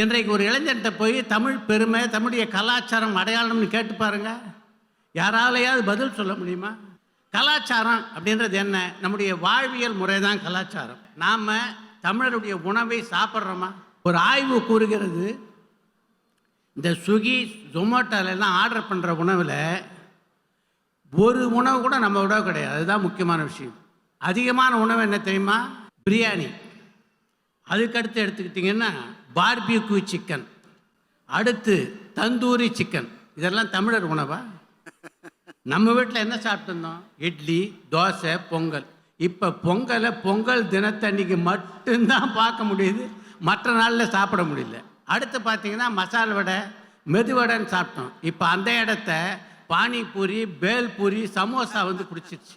இன்றைக்கு ஒரு இளைஞர்கிட்ட போய் தமிழ் பெருமை தமிழுடைய கலாச்சாரம் அடையாளம்னு கேட்டு பாருங்க. யாராலையாவது பதில் சொல்ல முடியுமா? கலாச்சாரம் அப்படின்றது என்ன? நம்முடைய வாழ்வியல் முறை தான் கலாச்சாரம். நாம் தமிழருடைய உணவை சாப்பிட்றோமா? ஒரு ஆய்வு கூறுகிறது இந்த ஸ்விகி ஜொமேட்டோலெல்லாம் ஆர்டர் பண்ணுற உணவில் ஒரு உணவு கூட நம்ம விட கிடையாது. அதுதான் முக்கியமான விஷயம். அதிகமான உணவு என்ன தெரியுமா? பிரியாணி. அதுக்கடுத்து எடுத்துக்கிட்டிங்கன்னா பார்பிக்யூ சிக்கன் அடுத்து தந்தூரி சிக்கன் இதெல்லாம் தமிழர் உணவா? நம்ம வீட்டில் என்ன சாப்பிட்டுருந்தோம்? இட்லி தோசை பொங்கல். இப்போ பொங்கலை பொங்கல் தினத்தன்னைக்கு மட்டும்தான் பார்க்க முடியுது. மற்ற நாளில் சாப்பிட முடியல. அடுத்து பார்த்தீங்கன்னா மசால் வடை மெதுவடைன்னு சாப்பிட்டோம். இப்போ அந்த இடத்த பானிபூரி பேல்பூரி சமோசா வந்து குடிச்சிருச்சு.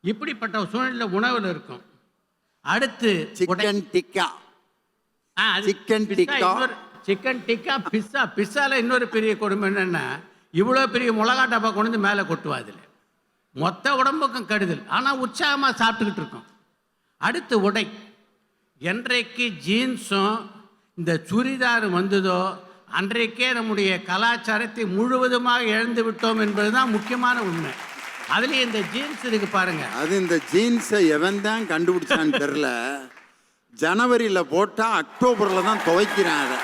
இப்படிப்பட்ட சூழ்நிலை உணவில் இருக்கும். அடுத்து சிக்கன் டிக்கா tikka. இன்னொரு- சிக்கன் டிக்கா பிஸ்ஸா பிஸ்ஸால இன்னொரு பெரிய கொடுமை என்னன்னா இவ்வளோ பெரிய மிளகா டப்பா கொண்டு வந்து மேலே கொட்டுவா அதில் மொத்த உடம்புக்கும் கெடுதல். ஆனால் உற்சாகமாக சாப்பிட்டுக்கிட்டு இருக்கோம். அடுத்து உடை. என்றைக்கு ஜீன்ஸும் இந்த சுடிதார் வந்ததோ அன்றைக்கே நம்முடைய கலாச்சாரத்தை முழுவதுமாக இழந்து விட்டோம் என்பதுதான் முக்கியமான உண்மை. அதுலேயும் இந்த ஜீன்ஸ் இருக்கு பாருங்க. அது இந்த ஜீன்ஸை எவன் தான் கண்டுபிடிச்சான்னு தெரில ஜனவரியில் போட்டால் அக்டோபரில் தான் துவைக்கிறேன் அதை.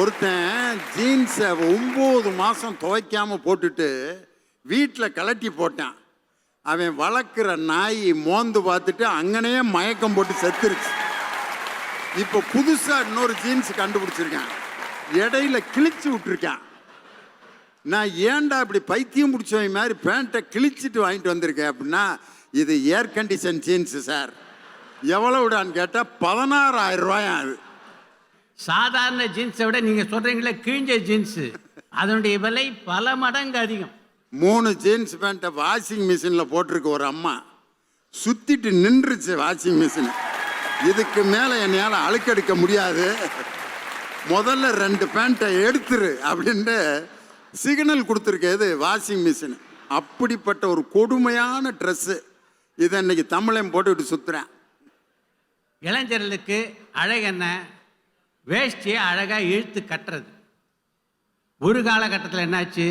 ஒருத்தன் ஜீன்ஸை ஒம்பது மாதம் துவைக்காமல் போட்டுட்டு வீட்டில் கலட்டி போட்டான். அவன் வளர்க்குற நாய் மோந்து பார்த்துட்டு அங்கனையே மயக்கம் போட்டு செத்துருச்சு. இப்போ புதுசாக இன்னொரு ஜீன்ஸ் கண்டுபிடிச்சிருக்கான். இடையில கிழிச்சு விட்டுருக்கேன். நான் ஏன்டா இப்படி பைத்தியம் பிடிச்சவன் மாதிரி பேண்ட்டை கிழிச்சிட்டு வாங்கிட்டு வந்திருக்கேன் அப்படின்னா இது ஏர் கண்டிஷன் ஜீன்ஸு சார் எவ்வளவுடான்னு கேட்டால் பதினாறாயிரம் ரூபாயா அது. சாதாரண ஜீன்ஸை விட நீங்க சொல்றீங்களே கிழிஞ்ச ஜீன்ஸ் அதனுடைய விலை பல மடங்கு அதிகம். மூணு ஜீன்ஸ் பேண்ட்டை வாஷிங் மிஷினில் போட்டிருக்க ஒரு அம்மா சுத்திட்டு நின்றுச்சு வாஷிங் மிஷின் இதுக்கு மேலே என்னால் அழுக்கெடுக்க முடியாது. முதல்ல ரெண்டு பேண்ட்டை எடுத்துரு அப்படின்ட்டு சிக்னல் கொடுத்துருக்கேது வாஷிங் மிஷின் அப்படிப்பட்ட ஒரு கொடுமையான ட்ரெஸ்ஸு இதை இன்னைக்கு தமிழன் போட்டுக்கிட்டு சுற்றுறேன் இளைஞர்களுக்கு அழகு என்ன? வேஷ்டியை அழகாக இழுத்து கட்டுறது. ஒரு காலகட்டத்தில் என்னாச்சு?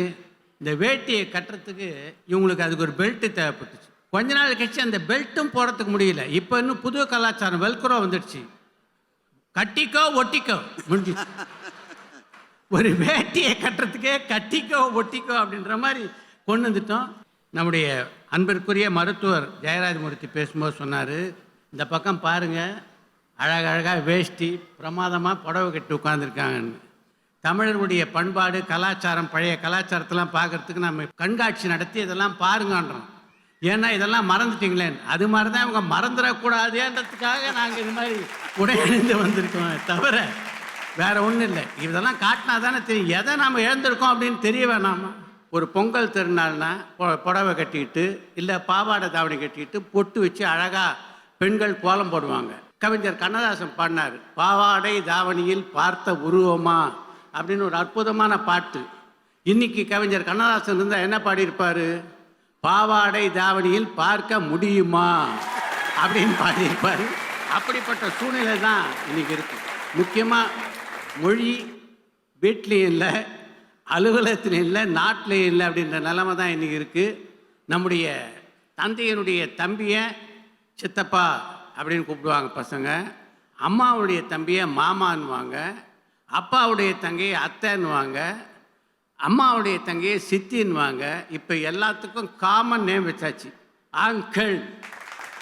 இந்த வேட்டியை கட்டுறதுக்கு இவங்களுக்கு அதுக்கு ஒரு பெல்ட்டு தேவைப்பட்டுச்சு. கொஞ்ச நாள் கழிச்சு அந்த பெல்ட்டும் போடுறதுக்கு முடியல. இப்போ இன்னும் புது கலாச்சாரம் வெல்க்ரோ வந்துடுச்சு. கட்டிக்கோ ஒட்டிக்கோ. முடிஞ்சு ஒரு வேட்டியை கட்டுறதுக்கே கட்டிக்கோ ஒட்டிக்கோ அப்படின்ற மாதிரி கொண்டு வந்துட்டோம். நம்முடைய அன்பிற்குரிய மருத்துவர் ஜெயராஜமூர்த்தி பேசும்போது சொன்னார் இந்த பக்கம் பாருங்க. அழகழகாக வேஷ்டி பிரமாதமாக புடவை கட்டி உட்காந்துருக்காங்கன்னு தமிழருடைய பண்பாடு கலாச்சாரம் பழைய கலாச்சாரத்தெல்லாம் பார்க்கறதுக்கு நம்ம கண்காட்சி நடத்தி இதெல்லாம் பாருங்கன்றோம். ஏன்னா இதெல்லாம் மறந்துட்டீங்களேன்னு. அது மாதிரி தான் இவங்க மறந்துடக்கூடாதுன்றதுக்காக நாங்கள் இது மாதிரி உடை அணிந்து வந்திருக்கோம் தவிர வேற ஒன்றும் இல்லை. இதெல்லாம் காட்டினா தானே தெரியும். எதை நாம் இழந்திருக்கோம் அப்படின்னு தெரிய வேணாமா? ஒரு பொங்கல் திருநாள்னா புடவை கட்டிக்கிட்டு இல்லை பாவாடை தாவணி கட்டிக்கிட்டு பொட்டு வச்சு அழகாக பெண்கள் கோலம் போடுவாங்க. கவிஞர் கண்ணதாசன் பாடினார் பாவாடை தாவணியில் பார்த்த உருவமா? அப்படின்னு ஒரு அற்புதமான பாட்டு. இன்னைக்கு கவிஞர் கண்ணதாசன் இருந்தால் என்ன பாடியிருப்பார்? பாவாடை தாவணியில் பார்க்க முடியுமா? அப்படின்னு பாடியிருப்பார். அப்படிப்பட்ட சூழ்நிலை தான் இன்னைக்கு இருக்கு. முக்கியமாக மொழி வீட்லேயும் இல்லை அலுவலகத்திலையும் இல்லை நாட்டிலையும் இல்லை அப்படின்ற நிலமை தான் இன்றைக்கி இருக்குது நம்முடைய தந்தையனுடைய தம்பியை சித்தப்பா அப்படின்னு கூப்பிடுவாங்க பசங்க. அம்மாவுடைய தம்பியை மாமான்னுவாங்க. அப்பாவுடைய தங்கையை அத்தைன்னுவாங்க. அம்மாவுடைய தங்கையை சித்தின்வாங்க இப்போ எல்லாத்துக்கும் காமன் நேம் வச்சாச்சு. அங்கிள்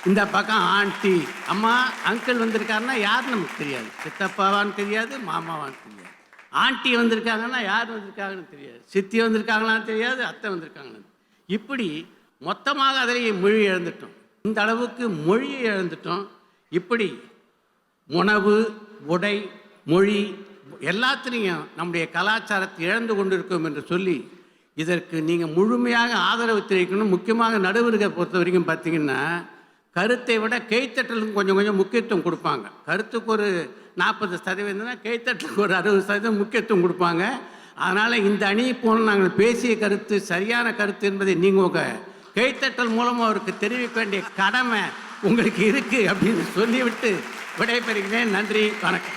இந்த பக்கம் ஆண்டி அம்மா அங்கிள் வந்திருக்காருன்னா யார் நமக்கு தெரியாது. சித்தப்பாவான்னு தெரியாது மாமாவான்னு தெரியாது. ஆண்டி வந்திருக்காங்கன்னா யார் வந்திருக்காங்கன்னு தெரியாது. சித்தி வந்திருக்காங்களான்னு தெரியாது அத்தை வந்திருக்காங்களான்னு இப்படி மொத்தமாக அதிலேயே மொழி இழந்துட்டோம் இந்த அளவுக்கு மொழியை இழந்துட்டோம். இப்படி உணவு உடை மொழி எல்லாத்திலையும் நம்முடைய கலாச்சாரத்தை இழந்து கொண்டிருக்கோம் என்று சொல்லி இதற்கு நீங்கள் முழுமையாக ஆதரவு தெரிவிக்கணும். முக்கியமாக நடுவர்களை பொறுத்த வரைக்கும் பார்த்தீங்கன்னா கருத்தை விட கைத்தட்டலுக்கு கொஞ்சம் கொஞ்சம் முக்கியத்துவம் கொடுப்பாங்க. கருத்துக்கு ஒரு நாற்பது சதவீதம்னா கைத்தட்டலுக்கு ஒரு அறுபது சதவீதம் முக்கியத்துவம் கொடுப்பாங்க. அதனால் இந்த அணி போல நாங்கள் பேசிய கருத்து சரியான கருத்து என்பதை நீங்கள் உங்கள் கைத்தட்டல் மூலமாக அவருக்கு தெரிவிக்க வேண்டிய கடமை உங்களுக்கு இருக்குது அப்படின்னு சொல்லிவிட்டு விடைபெறுகிறேன். நன்றி வணக்கம்.